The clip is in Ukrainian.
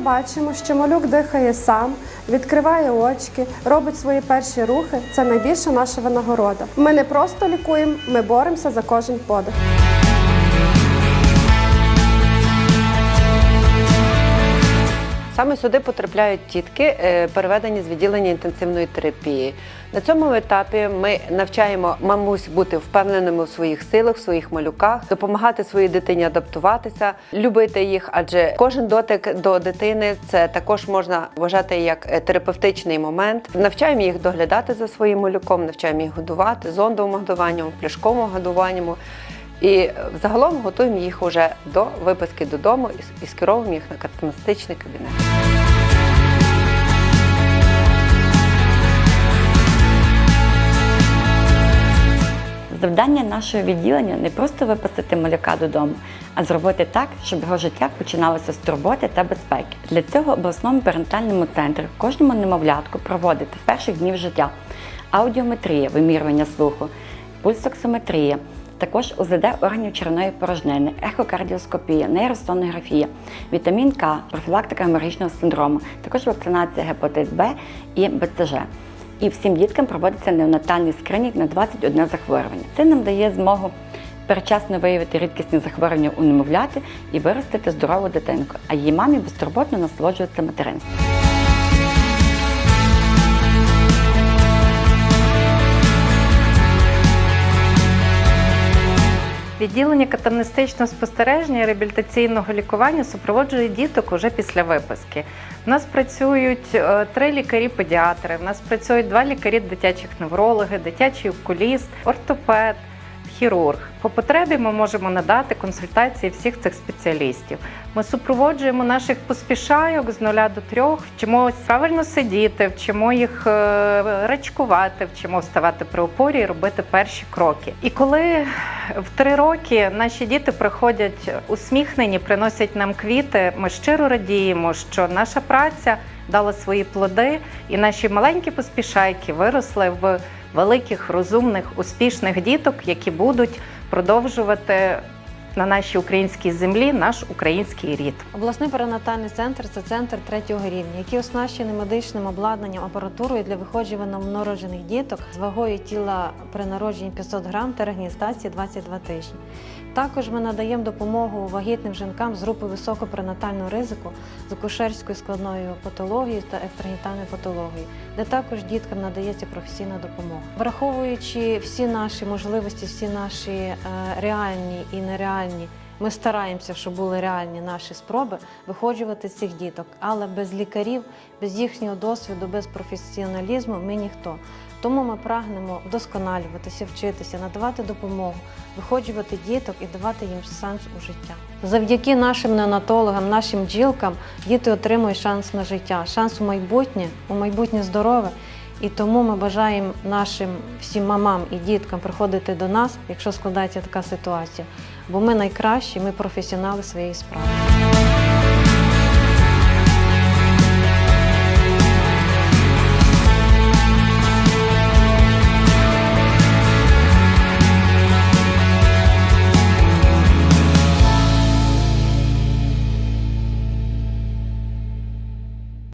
бачимо, що малюк дихає сам, відкриває очки, робить свої перші рухи, це найбільша наша винагорода. Ми не просто лікуємо, ми боремося за кожен подих. Саме сюди потрапляють тітки, е, переведені з відділення інтенсивної терапії. На цьому етапі ми навчаємо мамусь бути впевненими у своїх силах, в своїх малюках, допомагати своїй дитині адаптуватися, любити їх, адже кожен дотик до дитини це також можна вважати як е, терапевтичний момент. Навчаємо їх доглядати за своїм малюком, навчаємо їх годувати зондовим годуванням, пляшковим годуванням. І загалом готуємо їх уже до виписки додому і- скеровуємо їх на катамнестичний кабінет. Завдання нашого відділення не просто випустити малюка додому, а зробити так, щоб його життя починалося з турботи та безпеки. Для цього обласному перинатальному центрі кожному немовлятку проводити з перших днів життя аудіометрія, вимірювання слуху, пульсоксиметрія, також УЗД органів черевної порожнини, ехокардіоскопія, нейросонографія, вітамін К, профілактика геморрагічного синдрому, також вакцинація гепатит Б і БЦЖ. І всім діткам проводиться неонатальний скринінг на 21 захворювання. Це нам дає змогу передчасно виявити рідкісні захворювання у немовляти і виростити здорову дитинку, а її мамі безтурботно насолоджується материнством. Відділення катамнестичного спостереження і реабілітаційного лікування супроводжує діток уже після виписки. У нас працюють е, три лікарі-педіатри, у нас працюють два лікарі дитячих неврологи, дитячий окуліст, ортопед, хірург. По потребі ми можемо надати консультації всіх цих спеціалістів. Ми супроводжуємо наших поспішайок з нуля до трьох, вчимо правильно сидіти, вчимо їх е, рачкувати, вчимо вставати при опорі і робити перші кроки. І коли в три роки наші діти приходять усміхнені, приносять нам квіти, ми щиро радіємо, що наша праця дала свої плоди, і наші маленькі поспішайки виросли в великих, розумних, успішних діток, які будуть продовжувати на нашій українській землі наш український рід. Обласний перинатальний центр це центр третього рівня, який оснащений медичним обладнанням, апаратурою для виходжування новонароджених діток з вагою тіла при народженні 500 грам та регністації 22 тижні. Також ми надаємо допомогу вагітним жінкам з групи високопренатального ризику з акушерською складною патологією та екстрагенітальною патологією, де також діткам надається професійна допомога. Враховуючи всі наші можливості, всі наші е, реальні і нереальні ми стараємося, щоб були реальні наші спроби виходжувати цих діток, але без лікарів, без їхнього досвіду, без професіоналізму ми ніхто. Тому ми прагнемо вдосконалюватися, вчитися, надавати допомогу, виходжувати діток і давати їм шанс у життя. Завдяки нашим неонатологам, нашим бджілкам діти отримують шанс на життя, шанс у майбутнє, у майбутнє здорове. І тому ми бажаємо нашим всім мамам і діткам приходити до нас, якщо складається така ситуація. Бо ми найкращі, ми професіонали своєї справи.